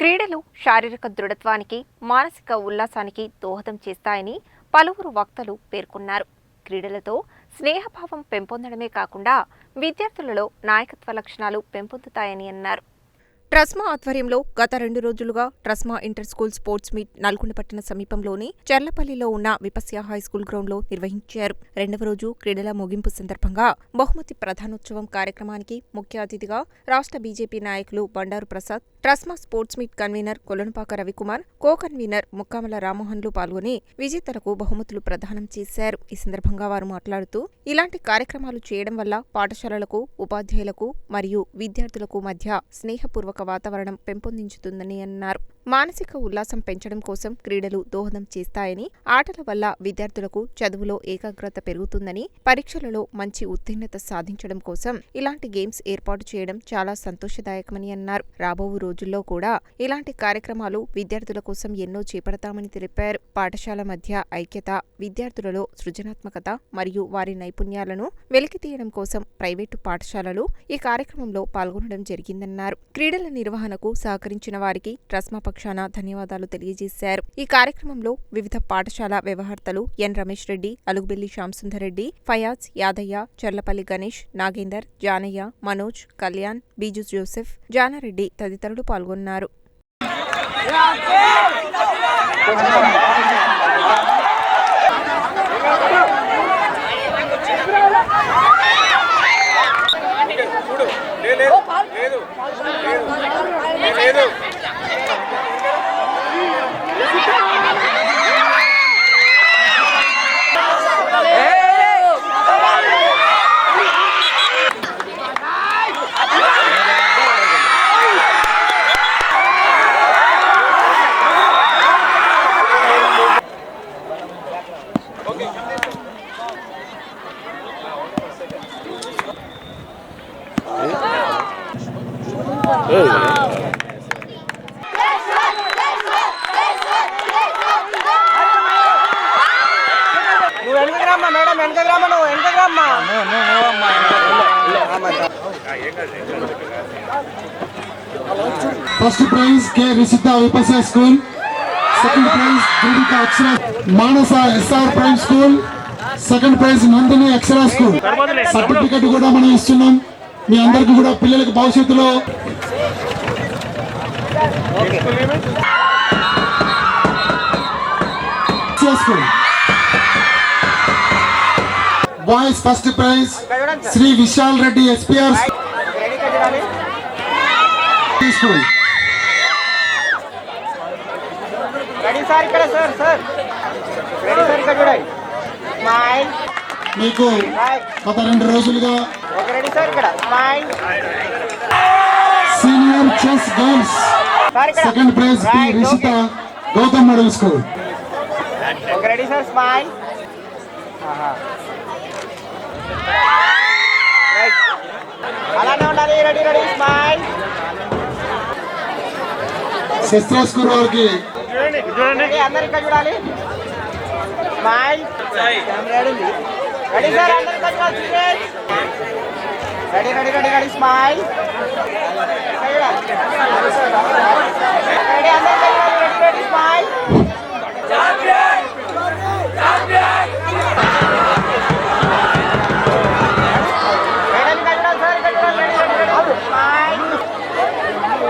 క్రీడలు శారీరక దృఢత్వానికి మానసిక ఉల్లాసానికి దోహదం చేస్తాయని పలువురు వక్తలు పేర్కొన్నారు. క్రీడలతో స్నేహభావం పెంపొందడమే కాకుండా విద్యార్థులలో నాయకత్వ లక్షణాలు పెంపొందుతాయని అన్నారు. ట్రస్మా ఆధ్వర్యంలో గత రెండు రోజులుగా TRSMA inter school sports meet Nalgonda పట్టణ సమీపంలోని చర్లపల్లిలో ఉన్న విపస్య హై స్కూల్ గ్రౌండ్లో నిర్వహించారు. రెండవ రోజు క్రీడల ముగింపు సందర్భంగా బహుమతి ప్రధానోత్సవం కార్యక్రమానికి ముఖ్య అతిథిగా రాష్ట్ర బీజేపీ నాయకులు Bandaru Prasad TRSMA sports meet convener Kolanupaka Ravikumar co convener Mukkamala రామ్మోహన్లు పాల్గొని విజేతలకు బహుమతులు ప్రదానం చేశారు. ఈ సందర్భంగా వారు మాట్లాడుతూ ఇలాంటి కార్యక్రమాలు చేయడం వల్ల పాఠశాలలకు ఉపాధ్యాయులకు మరియు విద్యార్థులకు మధ్య స్నేహపూర్వక వాతావరణం పెంపొందించుతుందని అన్నారు. మానసిక ఉల్లాసం పెంచడం కోసం క్రీడలు దోహదం చేస్తాయని ఆటల వల్ల విద్యార్థులకు చదువులో ఏకాగ్రత పెరుగుతుందని పరీక్షలలో మంచి ఉత్తీర్ణత సాధించడం కోసం ఇలాంటి గేమ్స్ ఏర్పాటు చేయడం చాలా సంతోషదాయకమని అన్నారు. రాబో రోజుల్లో కూడా ఇలాంటి కార్యక్రమాలు విద్యార్థుల కోసం ఎన్నో చేపడతామని తెలిపారు. పాఠశాల మధ్య ఐక్యత విద్యార్థులలో సృజనాత్మకత మరియు వారి నైపుణ్యాలను వెలికితీయడం కోసం ప్రైవేటు పాఠశాలలు ఈ కార్యక్రమంలో పాల్గొనడం జరిగిందన్నారు. క్రీడల నిర్వహణకు సహకరించిన వారికి ట్రస్మా పక్షాన ధన్యవాదాలు తెలియజేశారు. ఈ కార్యక్రమంలో వివిధ పాఠశాల వ్యవహర్తలు ఎన్ రమేష్ రెడ్డి అలుగుబెల్లి శ్యాంసుందర్ ఫయాజ్ యాదయ్య చర్లపల్లి గణేష్ నాగేందర్ జానయ్య మనోజ్ కళ్యాణ్ బీజు జోసెఫ్ జానారెడ్డి తదితరులు పాల్గొన్నారు. లేదు లేదు లేదు. నువ్వు వెనకకి రామ్మా మేడం వెనకకి రామ్మా నువ్వు వెనకకి రామ్మా first prize K Rishitha Vipasya school second prize Durvika Akshara Manasa SR prime school second prize Nandini Akshara school certificate కూడా మనం ఇస్తున్నాం. మీ అందరికి కూడా పిల్లలకు భవిష్యత్తులో school boys first prize Shri Vishal Reddy SPR smile మీకు గత రెండు రోజులుగా senior chess girls second prize Rishitha. Gautam model school ready sir smile అలానే ఉండాలి. Ready ready smile Shastra school వారికి రెడీ అందరు ఇక్కడ చూడాలి. స్మైల్ రెడీ సార్ అందరు ready ready ready ready smile ready అందరు ఇక్కడ చూడాలి రెడీ రెడీ స్మైల్ మేడం ఇక్కడ చూడాలి సార్ ఇక్కడ చూడాలి ready ready ready smile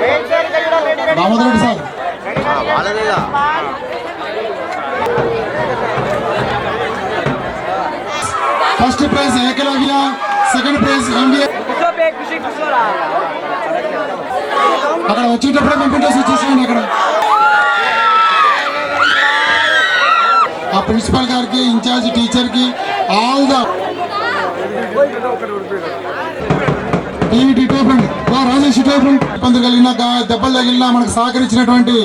wait sir ఇక్కడ చూడాలి ready ready Damodar Reddy sir ready ready ready smile first prize Ekalavya second prize MBA అక్కడ వచ్చేటప్పుడు కంప్యూటర్స్ వచ్చేసాయండి అక్కడ. ఆ ప్రిన్సిపల్ గారికి ఇన్ఛార్జ్ టీచర్కి all the TV Rajesh department ఇబ్బంది కలిగిన దెబ్బలు తగిలినా మనకు సహకరించినటువంటి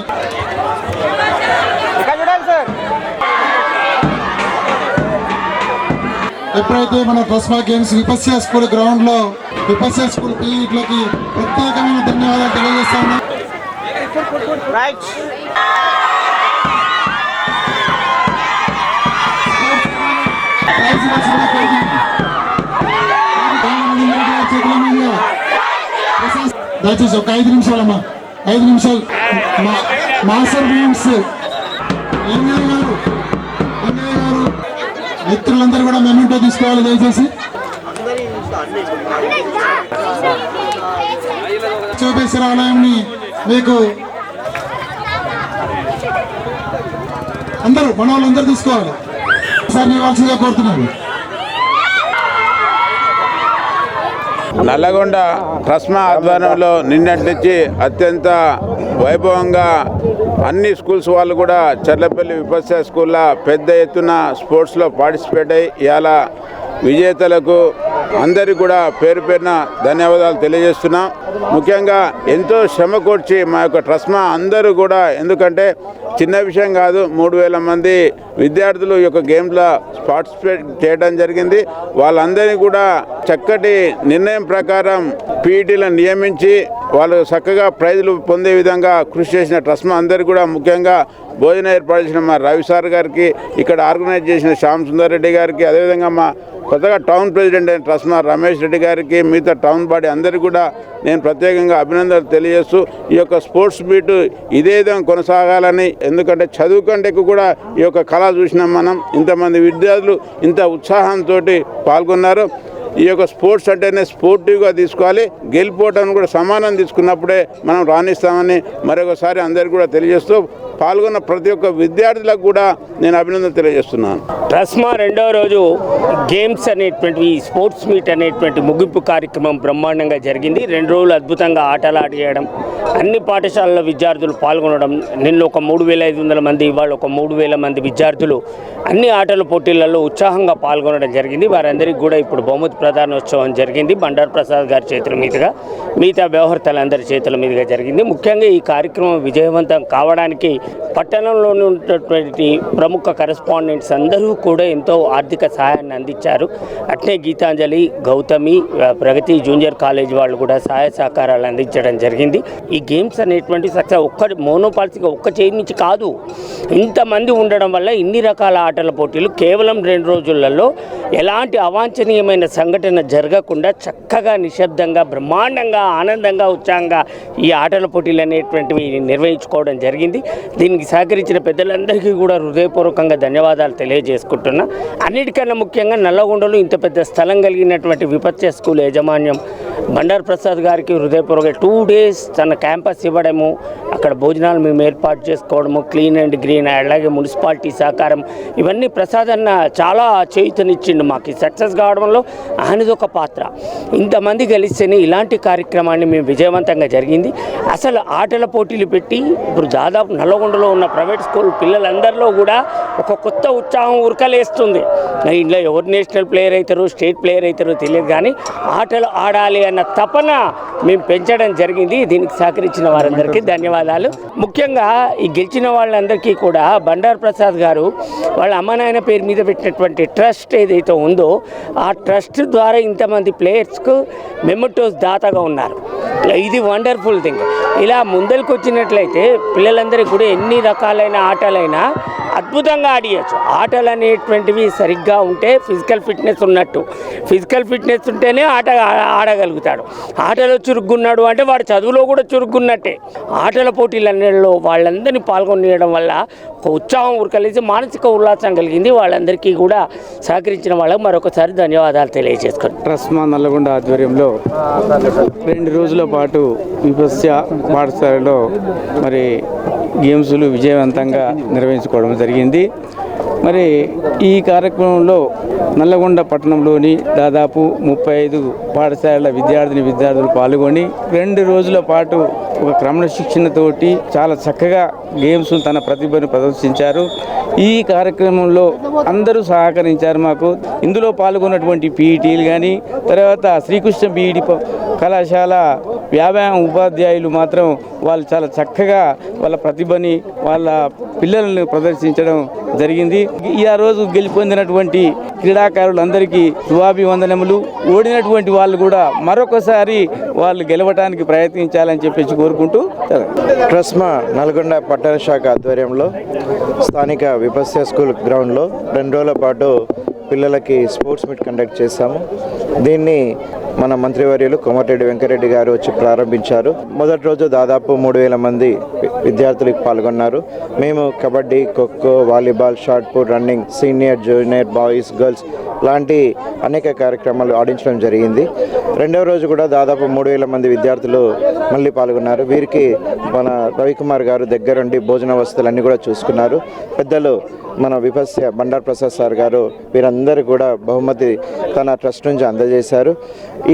ఎప్పుడైతే మన ట్రస్మా గేమ్స్ విపస్య స్కూల్ గ్రౌండ్లో విపస్య స్కూల్ పిల్లలకి ప్రత్యేకమైన ధన్యవాదాలు తెలియజేస్తాను దయచేసి ఒక ఐదు నిమిషాలమ్మా ఐదు నిమిషాలు. మాస్టర్ గారు లింగయ్య గారు మిత్రులందరూ కూడా మెమెంటో తీసుకోవాలి దయచేసి. చూపేశ్వర ఆలయంని మీకు అందరూ మన వాళ్ళందరూ తీసుకోవాలి. సార్ ఇవ్వాల్సిందిగా కోరుతున్నాను. నల్లగొండ ట్రస్మా ఆధ్వర్యంలో నిన్నటి నుంచి అత్యంత వైభవంగా అన్ని స్కూల్స్ వాళ్ళు కూడా చర్లపల్లి విపస్య స్కూల్లో పెద్ద ఎత్తున స్పోర్ట్స్లో పార్టిసిపేట్ అయ్యి ఇలా విజేతలకు అందరికీ కూడా పేరు పేరున ధన్యవాదాలు తెలియజేస్తున్నాం. ముఖ్యంగా ఎంతో శ్రమ కూర్చి మా యొక్క ట్రస్మా అందరూ కూడా ఎందుకంటే చిన్న విషయం కాదు మూడు వేల మంది విద్యార్థులు ఈ యొక్క గేమ్లో పార్టిసిపేట్ చేయడం జరిగింది. వాళ్ళందరినీ కూడా చక్కటి నిర్ణయం ప్రకారం పీఈటీలను నియమించి వాళ్ళు చక్కగా ప్రైజులు పొందే విధంగా కృషి చేసిన ట్రస్మా అందరికీ కూడా ముఖ్యంగా భోజనం ఏర్పాటు చేసిన మా రవి సార్ గారికి ఇక్కడ ఆర్గనైజ్ చేసిన శ్యామ్ సుందర్ రెడ్డి గారికి అదేవిధంగా మా కొత్తగా టౌన్ ప్రెసిడెంట్ అయిన ట్రస్మా రమేష్ రెడ్డి గారికి మిగతా టౌన్ బాడీ అందరికీ కూడా నేను ప్రత్యేకంగా అభినందనలు తెలియజేస్తూ ఈ యొక్క స్పోర్ట్స్ మీట్ ఇదే విధంగా కొనసాగాలని ఎందుకంటే చదువు కంటే ఎక్కువ కూడా ఈ యొక్క కళ చూసినాం మనం. ఇంతమంది విద్యార్థులు ఇంత ఉత్సాహంతో పాల్గొన్నారు. ఈ యొక్క స్పోర్ట్స్ అంటేనే స్పోర్టివ్గా తీసుకోవాలి. గెలిపోవటాన్ని కూడా సమానం తీసుకున్నప్పుడే మనం రాణిస్తామని మరొకసారి అందరికీ కూడా తెలియజేస్తూ పాల్గొన్న ప్రతి ఒక్క విద్యార్థులకు కూడా నేను అభినందన తెలియజేస్తున్నాను. ట్రస్మా రెండో రోజు గేమ్స్ అనేటువంటి స్పోర్ట్స్ మీట్ అనేటువంటి ముగింపు కార్యక్రమం బ్రహ్మాండంగా జరిగింది. రెండు రోజులు అద్భుతంగా ఆటలు ఆడియడం అన్ని పాఠశాలల విద్యార్థులు పాల్గొనడం నిన్న ఒక మూడు వేల ఐదు వందల మంది ఇవాళ ఒక మూడు వేల మంది విద్యార్థులు అన్ని ఆటల పోటీలలో ఉత్సాహంగా పాల్గొనడం జరిగింది. వారందరికీ కూడా ఇప్పుడు బహుమతి ప్రధానోత్సవం జరిగింది. బండారు ప్రసాద్ గారి చేతుల మీదుగా మిగతా వ్యవహర్తలందరి చేతుల మీదుగా జరిగింది. ముఖ్యంగా ఈ కార్యక్రమం విజయవంతం కావడానికి పట్టణంలోని ఉన్నటువంటి ప్రముఖ కరెస్పాండెంట్స్ అందరూ కూడా ఎంతో ఆర్థిక సహాయాన్ని అందించారు. అట్నే గీతాంజలి గౌతమి ప్రగతి జూనియర్ కాలేజ్ వాళ్ళు కూడా సహాయ సహకారాలు అందించడం జరిగింది. ఈ గేమ్స్ అనేటువంటి సక్సెస్ ఒక్క మోనోపాల్సిగా ఒక్క చేయి నుంచి కాదు. ఇంతమంది ఉండడం వల్ల ఇన్ని రకాల ఆటల పోటీలు కేవలం రెండు రోజులలో ఎలాంటి అవాంఛనీయమైన సంఘటన జరగకుండా చక్కగా నిశ్శబ్దంగా బ్రహ్మాండంగా ఆనందంగా ఉత్సాహంగా ఈ ఆటల పోటీలు అనేటువంటివి నిర్వహించుకోవడం జరిగింది. దీనికి సహకరించిన పెద్దలందరికీ కూడా హృదయపూర్వకంగా ధన్యవాదాలు తెలియజేసుకుంటున్నా. అన్నిటికన్నా ముఖ్యంగా నల్లగొండలో ఇంత పెద్ద స్థలం కలిగినటువంటి విపత్య స్కూల్ యాజమాన్యం బండారు ప్రసాద్ గారికి హృదయపూర్వక టూ డేస్ తన క్యాంపస్ ఇవ్వడము అక్కడ భోజనాలు మేము ఏర్పాటు చేసుకోవడము క్లీన్ అండ్ గ్రీన్ అలాగే మున్సిపాలిటీ సహకారం ఇవన్నీ ప్రసాద్ అన్న చాలా చేయుతనిచ్చిండు మాకు. సక్సెస్ కావడంలో ఆయనది ఒక పాత్ర. ఇంతమంది కలిస్తేనే ఇలాంటి కార్యక్రమాన్ని మేము విజయవంతంగా జరిగింది. అసలు ఆటల పోటీలు పెట్టి ఇప్పుడు దాదాపు నల్లగొండలో ఉన్న ప్రైవేట్ స్కూల్ పిల్లలందరిలో కూడా ఒక కొత్త ఉత్సాహం ఉరకలేస్తుంది. ఇంట్లో ఎవరు నేషనల్ ప్లేయర్ అవుతారు స్టేట్ ప్లేయర్ అవుతారో తెలియదు కానీ ఆటలు ఆడాలి అన్న తపన మేము పెంచడం జరిగింది. దీనికి సహకరించిన వారందరికీ ధన్యవాదాలు. ముఖ్యంగా ఈ గెలిచిన వాళ్ళందరికీ కూడా బండారు ప్రసాద్ గారు వాళ్ళ అమ్మ నాయన పేరు మీద పెట్టినటువంటి ట్రస్ట్ ఏదైతే ఉందో ఆ ట్రస్ట్ ద్వారా ఇంతమంది ప్లేయర్స్కు మెమోటోస్ దాతగా ఉన్నారు. ఇది వండర్ఫుల్ థింగ్. ఇలా ముందరికి వచ్చినట్లయితే పిల్లలందరికీ కూడా ఎన్ని రకాలైన ఆటలైనా అద్భుతంగా ఆడియచ్చు. ఆటలు అనేటువంటివి సరిగ్గా ఉంటే ఫిజికల్ ఫిట్నెస్ ఉన్నట్టు. ఫిజికల్ ఫిట్నెస్ ఉంటేనే ఆట ఆడగలుగుతారు. ఆడగలుగుతాడు ఆటలో చురుగ్గున్నాడు అంటే వాడు చదువులో కూడా చురుగ్గున్నట్టే. ఆటల పోటీలన్నిటిలో వాళ్ళందరినీ పాల్గొనియడం వల్ల ఒక ఉత్సాహం ఉరకలేసి మానసిక ఉల్లాసం కలిగింది. వాళ్ళందరికీ కూడా సహకరించిన వాళ్ళకి మరొకసారి ధన్యవాదాలు తెలియజేసుకుంటాను ట్రస్మా నల్లగొండ ఆధ్వర్యంలో రెండు రోజుల పాటు విపస్య పాఠశాలలో మరి గేమ్స్లు విజయవంతంగా నిర్వహించుకోవడం జరిగింది. మరి ఈ కార్యక్రమంలో నల్లగొండ పట్టణంలోని దాదాపు ముప్పై ఐదు పాఠశాలల విద్యార్థిని విద్యార్థులు పాల్గొని రెండు రోజుల పాటు ఒక క్రమశిక్షణతోటి చాలా చక్కగా గేమ్స్ తన ప్రతిభను ప్రదర్శించారు. ఈ కార్యక్రమంలో అందరూ సహకరించారు మాకు. ఇందులో పాల్గొన్నటువంటి పీఈటీలు కానీ తర్వాత శ్రీకృష్ణ బీఈడి కళాశాల వ్యాయామ ఉపాధ్యాయులు మాత్రం వాళ్ళు చాలా చక్కగా వాళ్ళ ప్రతిభని వాళ్ళ పిల్లలను ప్రదర్శించడం జరిగింది. ఈ ఆ రోజు గెలుపొందినటువంటి క్రీడాకారులందరికీ శుభాభివందనములు. ఓడినటువంటి వాళ్ళు కూడా మరొకసారి వాళ్ళు గెలవటానికి ప్రయత్నించాలని చెప్పేసి కోరుకుంటూ ట్రస్మా నల్గొండ పట్టణ శాఖ ఆధ్వర్యంలో స్థానిక విపస్య స్కూల్ గ్రౌండ్లో రెండు రోజుల పాటు పిల్లలకి స్పోర్ట్స్ మీట్ కండక్ట్ చేశాము. దీన్ని మన మంత్రివర్యులు కోమటిరెడ్డి వెంకరెడ్డి గారు వచ్చి ప్రారంభించారు. మొదటి రోజు దాదాపు మూడు వేల మంది విద్యార్థులు పాల్గొన్నారు. మేము kabaddi kho kho volleyball shot put running senior junior boys girls లాంటి అనేక కార్యక్రమాలు ఆడించడం జరిగింది. రెండవ రోజు కూడా దాదాపు మూడు వేల మంది విద్యార్థులు మళ్ళీ పాల్గొన్నారు. వీరికి మన రవికుమార్ గారు దగ్గరుండి భోజన వసతులన్నీ కూడా చూసుకున్నారు. పెద్దలు మన విపస్య బండార్ ప్రసాద్ సార్ గారు వీరందరూ కూడా బహుమతి తన ట్రస్ట్ నుంచి అందజేశారు.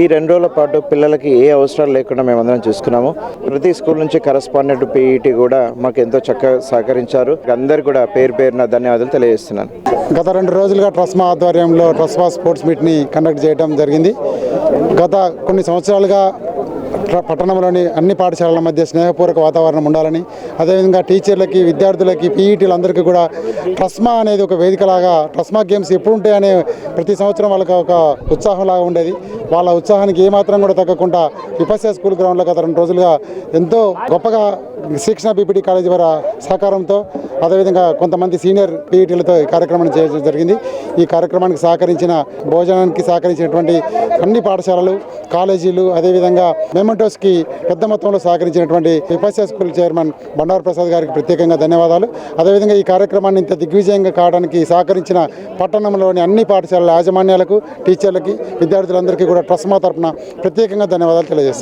ఈ రెండు రోజుల పాటు పిల్లలకి ఏ అవసరాలు లేకుండా మేమందరం చూసుకున్నాము. ప్రతి స్కూల్ నుంచి కరస్పాండెంట్ పీఈటీ కూడా మాకు ఎంతో చక్కగా సహకరించారు. అందరు కూడా పేరు పేరున ధన్యవాదాలు తెలియజేస్తున్నాను. గత రెండు రోజులుగా ట్రస్మా ఆధ్వర్యంలో ట్రస్మా స్పోర్ట్స్ మీట్ని కండక్ట్ చేయడం జరిగింది. గత కొన్ని సంవత్సరాలుగా పట్టణంలోని అన్ని పాఠశాలల మధ్య స్నేహపూర్వక వాతావరణం ఉండాలని అదేవిధంగా టీచర్లకి విద్యార్థులకి పీఈటీలందరికీ కూడా ట్రస్మా అనేది ఒక వేదికలాగా ట్రస్మా గేమ్స్ ఎప్పుడు ఉంటాయనే ప్రతి సంవత్సరం వాళ్ళకి ఒక ఉత్సాహం లాగా ఉండేది. వాళ్ళ ఉత్సాహానికి ఏమాత్రం కూడా తగ్గకుండా విపస్య స్కూల్ గ్రౌండ్లో గత రెండు రోజులుగా ఎంతో గొప్పగా శిక్షణ బీపీటీ కాలేజీ వారి సహకారంతో అదేవిధంగా కొంతమంది సీనియర్ పీఈటీలతో ఈ కార్యక్రమాన్ని చేయడం జరిగింది. ఈ కార్యక్రమానికి సహకరించిన భోజనానికి సహకరించినటువంటి అన్ని పాఠశాలలు కాలేజీలు అదేవిధంగా మెమెంటోస్కి పెద్ద మొత్తంలో సహకరించినటువంటి విపస్య స్కూల్ చైర్మన్ బండారు ప్రసాద్ గారికి ప్రత్యేకంగా ధన్యవాదాలు. అదేవిధంగా ఈ కార్యక్రమాన్ని ఇంత దిగ్విజయంగా కావడానికి సహకరించిన పట్టణంలోని అన్ని పాఠశాలల యాజమాన్యాలకు టీచర్లకి విద్యార్థులందరికీ కూడా ట్రస్మా తరపున ప్రత్యేకంగా ధన్యవాదాలు తెలియజేస్తాను